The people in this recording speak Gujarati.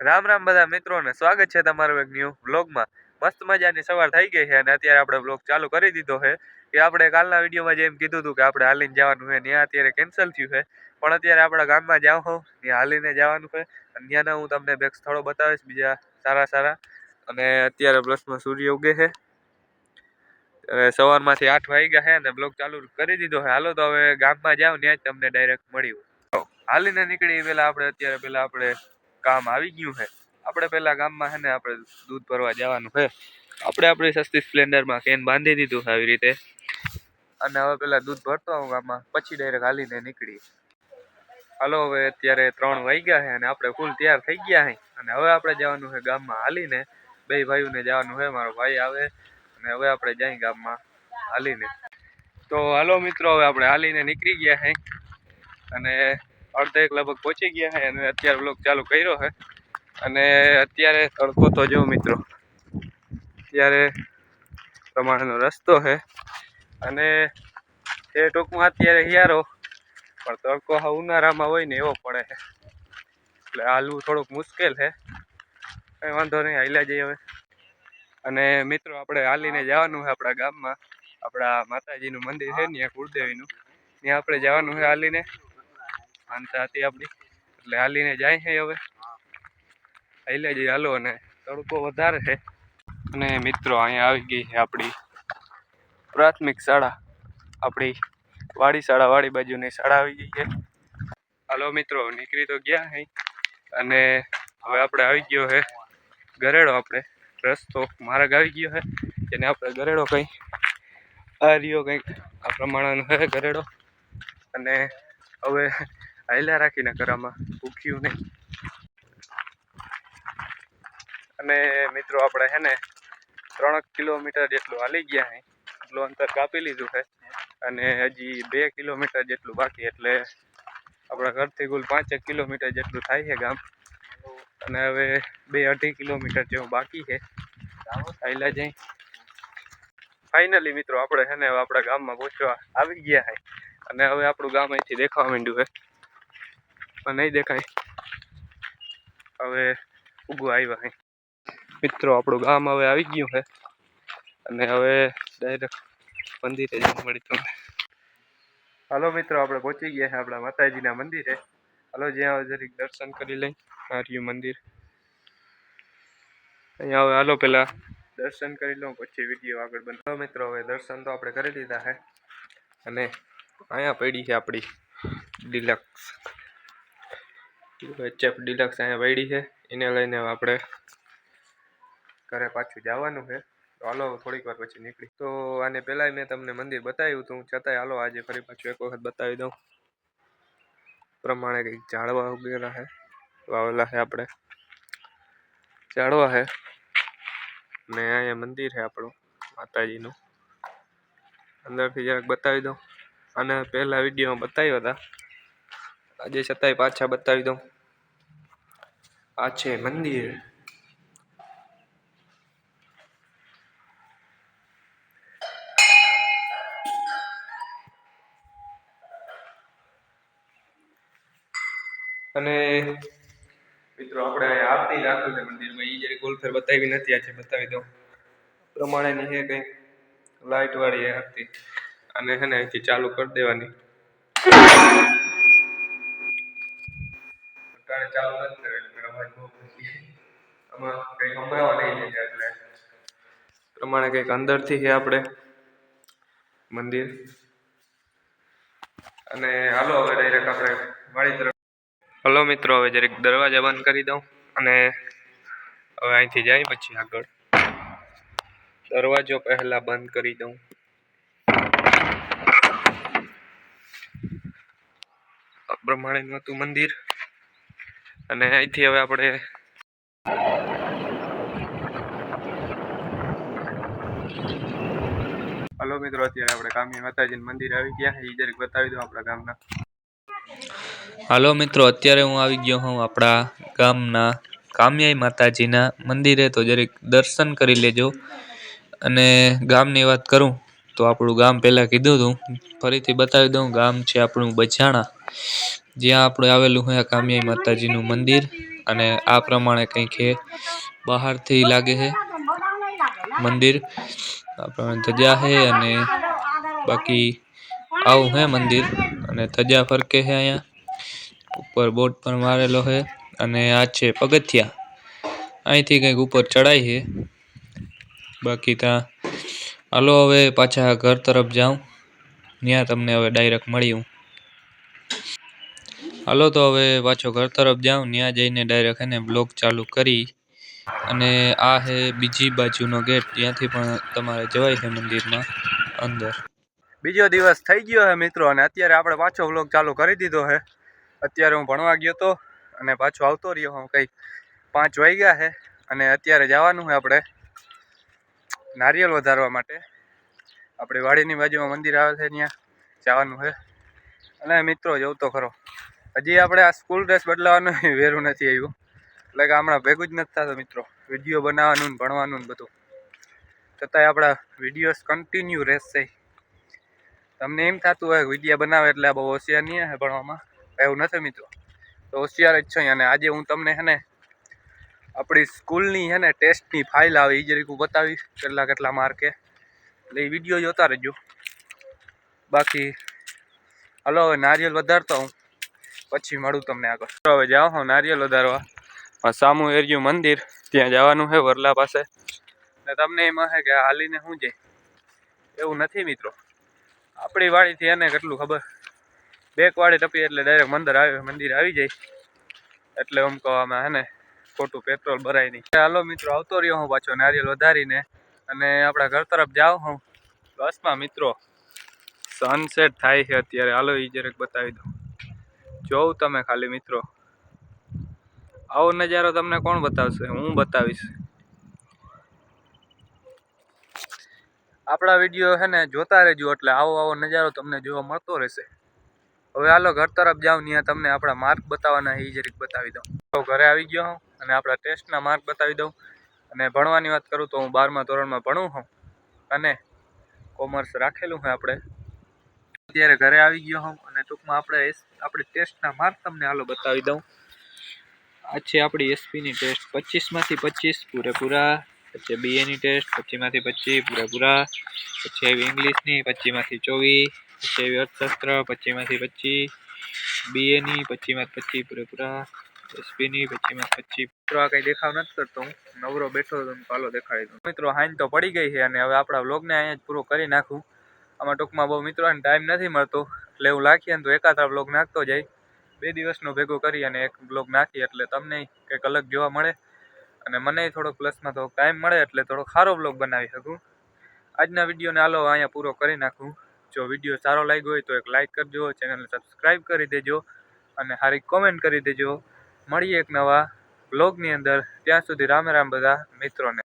રામ રામ બધા મિત્રોને સ્વાગત છે તમારું એક ન્યૂ વ્લોગમાં મસ્ત મજાની સવાર થઈ ગઈ છે અને અત્યારે આપણે વ્લોગ ચાલુ કરી દીધો છે. કે આપણે કાલના વિડીયોમાં જેમ કીધું હતું કે આપણે હાલીને જવાનું છે, ત્યાં અત્યારે કેન્સલ થયું છે. પણ અત્યારે આપણા ગામમાં જાઉં હું ત્યાં હાલીને જવાનું છે. અને ત્યાંના હું તમને બે સ્થળો બતાવીશ, બીજા સારા સારા. અને અત્યારે પ્લસમાં સૂર્ય ઉગે છે. સવારમાંથી આઠ વાગ્યા છે અને બ્લોગ ચાલુ કરી દીધો છે. હાલો તો હવે ગામમાં જાવ ત્યાં જ તમને ડાયરેક્ટ મળ્યું. હાલીને નીકળી પહેલાં આપણે, અત્યારે પેલા આપણે કામ આવી ગયું છે. આપણે પેલા ગામમાં છે ને આપણે દૂધ ભરવા જવાનું છે. આપણે આપણી સસ્તી સ્પ્લેન્ડરમાં કેન બાંધી દીધું આવી રીતે. અને હવે પેલા દૂધ ભરતો આવું ગામમાં, પછી ડાયરેક્ટ હાલીને નીકળી હાલો, હવે અત્યારે ત્રણ વાગ્યા છે અને આપણે ફૂલ તૈયાર થઈ ગયા છે. અને હવે આપણે જવાનું છે ગામમાં હાલીને. બે ભાઈઓને જવાનું છે, મારો ભાઈ આવે અને હવે આપણે જઈએ ગામમાં હાલીને. તો હાલો મિત્રો, હવે આપણે હાલીને નીકળી ગયા છે. અને અડધા એક લગભગ પહોંચી ગયા છે અને અત્યારે બ્લોક ચાલુ કર્યો છે અને અત્યારે તડકો તો જો મિત્રો. અત્યારે પ્રમાણેનો રસ્તો છે અને એ ટૂંકમાં અત્યારે હિયારો, પણ તડકો હા ઉનાળામાં હોય ને એવો પડે છે એટલે હાલવું થોડુંક મુશ્કેલ છે કંઈ વાંધો નહીં, હાલ્યા જઈએ હવે. અને મિત્રો, આપણે હાલીને જવાનું છે આપણા ગામમાં. આપણા માતાજીનું મંદિર છે ને કુળદેવીનું. ત્યાં આપણે જવાનું છે હાલીને. માનતા હતી આપણી. એટલે હાલીને જાય છે હવે. હાલે જઈએ. હાલો, અને તડકો વધારે છે. અને મિત્રો, અહીંયા આવી ગઈ છે આપણી પ્રાથમિક શાળા. આપણી વાડી શાળા, વાડી બાજુની શાળા આવી ગઈ છે. હાલો, મિત્રો, નીકળી તો ગયા હે અને હવે આપણે આવી ગયો છે ગરેડો આપણે. રસ્તો માર્ગ આવી ગયો છે. એને આપણે ગરેડો કંઈ આ રહ્યો કંઈક. આ પ્રમાણેનો છે ગરેડો અને હવે હાલ્યા રાખીને કરામાં ભૂખ્યું નહીં. અને મિત્રો, આપણે છે ને ત્રણ કિલોમીટર જેટલું હાલી ગયા હે. એટલું અંતર કાપી લીધું છે અને હજી બે કિલોમીટર જેટલું બાકી, એટલે આપણા ઘરથી કુલ પાંચેક કિલોમીટર જેટલું થાય છે ગામ. અને હવે બે અઢી કિલોમીટર જેવું બાકી છે. આયલા જઈ. ફાઇનલી મિત્રો, આપણે છે ને, આપણા ગામમાં પહોંચવા આવી ગયા છે અને હવે આપણું ગામ અહીંથી દેખાવા માંડ્યું છે પણ નહીં દેખાય. હવે ઊભું આવ્યા છે મિત્રો, આપણું ગામ હવે આવી ગયું છે. અને હવે ડાયરેક્ટ મંદિરે જ મળી તમને. હાલો મિત્રો, આપણે પહોંચી ગયા છે આપણા માતાજીના મંદિરે. હાલો, જ્યાં જરીક દર્શન કરી લઈ. આર્યું મંદિર. અહીંયા હવે હાલો પેલા દર્શન કરી લઉં, પછી વીડિયો આગળ બનાવો મિત્રો, હવે દર્શન તો આપણે કરી લીધા છે. અને અહીંયા પડી છે આપણી ડિલક્સ. એચએફ ડિલક્સ અહીંયા વૈડી છે. એને લઈને આપણે ઘરે પાછું જવાનું છે. તો હાલો થોડીક વાર પછી નીકળી. તો આને પહેલાંય મેં તમને મંદિર બતાવ્યું હતું. છતાંય હાલો આજે ફરી પાછું એક વખત બતાવી દઉં. પ્રમાણે કંઈક ઝાડવા ઉગેલા છે. વાવેલા છે આપણે. ઝાડવા છે. ને અહીંયા મંદિર છે આપણું, માતાજીનું. અંદરથી જરાક બતાવી દઉં. અને પહેલા વિડીયોમાં બતાવ્યા હતા. આજે છતાંય પાછા બતાવી દઉં. આ છે મંદિર. અને મિત્રો, આપણે આરતી રાખ્યું છે મંદિરમાં. એ જયારે ગોલફેર બતાવી નથી, આજે બતાવી દઉં. પ્રમાણેની છે કંઈક લાઇટ વાળી આરતી. અને છે ને ચાલુ કરી દેવાની. આમાં કંઈક સંભળાવા નહીં જઈએ એટલે પ્રમાણે કંઈક અંદરથી છે આપણે મંદિર. અને હાલો હવે ડાયરેક્ટ આપણે વાડી તરફ. હલો મિત્રો, હવે જરીક દરવાજા બંધ કરી દઉં અને હવે અહીંથી જાય પછી આગળ. દરવાજો પહેલા બંધ કરી દઉં. પ્રમાણેનું હતું મંદિર. અને અહીંથી હવે આપણે હલો મિત્રો, અત્યારે આપણે કામી માતાજીનું મંદિર આવી ગયા એ જરાક બતાવી દઉં આપણા ગામના. હાલો મિત્રો, અત્યારે હું આવી ગયો હું આપણા ગામના કામ્યાઈ માતાજીના મંદિરે. તો જરીક દર્શન કરી લેજો. અને ગામની વાત કરું, તો આપણું ગામ પહેલાં કીધું હતું. ફરીથી બતાવી દઉં, ગામ છે આપણું બજાણા જ્યાં આપણે આવેલું હોય કામયાઈ માતાજીનું મંદિર. અને આ પ્રમાણે કંઈક બહારથી લાગે છે મંદિર. આ પ્રમાણે ધજા છે અને બાકી આવું હે મંદિર. અને ધજા ફરકે છે અહીંયા. ઉપર બોર્ડ પણ મારેલો છે અને આ છે પગથિયા. અહીંથી કંઈક ઉપર ચડાય છે બાકી ત્યાં હાલો હવે પાછા ઘર તરફ જાઉં. ત્યાં તમને હવે ડાયરેક્ટ મળ્યું હાલો તો હવે પાછો ઘર તરફ જાઉં. ત્યાં જઈને ડાયરેક્ટ એને બ્લોગ ચાલુ કરી. અને આ છે બીજી બાજુનો ગેટ, ત્યાંથી પણ તમારે જવાય છે મંદિરમાં અંદર. બીજો દિવસ થઈ ગયો છે મિત્રો, અને અત્યારે આપણે પાછો વ્લોગ ચાલુ કરી દીધો છે અત્યારે હું ભણવા ગયો તો, અને પાછો આવતો રહ્યો હું કંઈક પાંચ વાગ્યા છે અને અત્યારે જવાનું છે આપણે નારિયેળ વધારવા માટે. આપણી વાડીની બાજુમાં મંદિર આવે છે ત્યાં જવાનું છે અને મિત્રો, જવું તો ખરો. હજી આપણે આ સ્કૂલ ડ્રેસ બદલાવાનું વેરું નથી આવ્યું. એટલે કે હમણાં ભેગું જ નથી થતો મિત્રો. વીડિયો બનાવવાનું ભણવાનું બધું. છતાંય આપણા વિડીયોઝ કન્ટિન્યુ રહેશે. તમને એમ થતું હોય વીડિયો બનાવે એટલે આ બહુ હોશિયાર નહીં હે ભણવામાં? એવું નથી મિત્રો. તો હોશિયાર જ છે અને આજે હું તમને છે ને, આપણી સ્કૂલની છે ને ટેસ્ટની ફાઇલ આવે એ જરીક હું બતાવીશ, કેટલા કેટલા માર્કે. એટલે એ વીડિયો જોતા રહેજો. બાકી, હલો, હવે નારિયેલ વધારતો હું. પછી મળું તમને આગળ. હવે જાઓ હું નારિયેલ વધારવા. સામું એરિયું મંદિર, ત્યાં જવાનું છે વરલા પાસે. ને તમને એમાં છે કે હાલીને શું જાય એવું નથી મિત્રો. આપણી વાડીથી એને કેટલું ખબર? બેક વાળી ટપી એટલે ડાયરેક્ટ મંદિર આવી મંદિર આવી જાય. એટલે એમ કહેવામાં હે ને, ખોટું પેટ્રોલ ભરાય નહીં. હાલો મિત્રો, આવતો રહ્યો હું પાછો નારિયેલ વધારીને. અને આપણા ઘર તરફ જાઉં હું. બસમાં મિત્રો સનસેટ થાય છે અત્યારે. હાલો એ જરાક બતાવી દઉં. જોઉં તમે ખાલી મિત્રો. આવો નજારો તમને કોણ બતાવશે? હું બતાવીશ. આપણા વીડિયો છે ને જોતા રહેજો એટલે આવો આવો નજારો તમને જોવા મળતો રહેશે. હવે હાલો ઘર તરફ જાઉં ત્યાં તમને આપણા માર્ક બતાવવાના એ એ જરીક બતાવી દઉં. તો ઘરે આવી ગયો હું અને આપણા ટેસ્ટના માર્ક બતાવી દઉં. અને ભણવાની વાત કરું તો હું બારમા ધોરણમાં ભણું છું અને કોમર્સ રાખેલું છે આપણે. અત્યારે ઘરે આવી ગયો હું અને ટૂંકમાં આપણે આપણી ટેસ્ટના માર્ક તમને હાલો બતાવી દઉં. આ છે આપણી એસપીની ટેસ્ટ પચીસમાંથી પચીસ પૂરેપૂરા, પછી બીએની ટેસ્ટ પચીસમાંથી પચીસ પૂરેપૂરા, પછી આવી ઇંગ્લિશની પચીસમાંથી ચોવીસ, પછી આવી અર્થશાસ્ત્ર, પચીસમાંથી પચીસ બીએની પચીસમાંથી પચીસ પૂરેપૂરા એસપીની પચીસમાંથી પચીસ. મિત્રો, આ કંઈ દેખાવ નથી કરતો હું. નવરો બેઠો તો તમને પાલો દેખાડી દઉં. મિત્રો, હાઈન તો પડી ગઈ છે અને હવે આપણા વ્લોગને અહીંયા જ પૂરો કરી નાખું. આમાં ટૂંકમાં બહુ મિત્રોને ટાઈમ નથી મળતો. એટલે એવું લાખીએ ને તો એકાદ બ્લોગ નાખતો જાય. બે દિવસનો ભેગો કરી અને એક બ્લોગ નાખીએ એટલે તમને કંઈક અલગ જોવા મળે. અને મને થોડોક પ્લસમાં થોડોક ટાઈમ મળે એટલે થોડો સારો બ્લોગ બનાવી શકું. આજના વિડીયોને હાલો અહીંયા પૂરો કરી નાખું. જો વીડિયો સારો લાગ્યો હોય તો એક લાઇક કરજો ચેનલને સબસ્ક્રાઈબ કરી દેજો અને સારી કોમેન્ટ કરી દેજો. મળીએ એક નવા બ્લોગની અંદર. ત્યાં સુધી રામે રામ બધા મિત્રોને.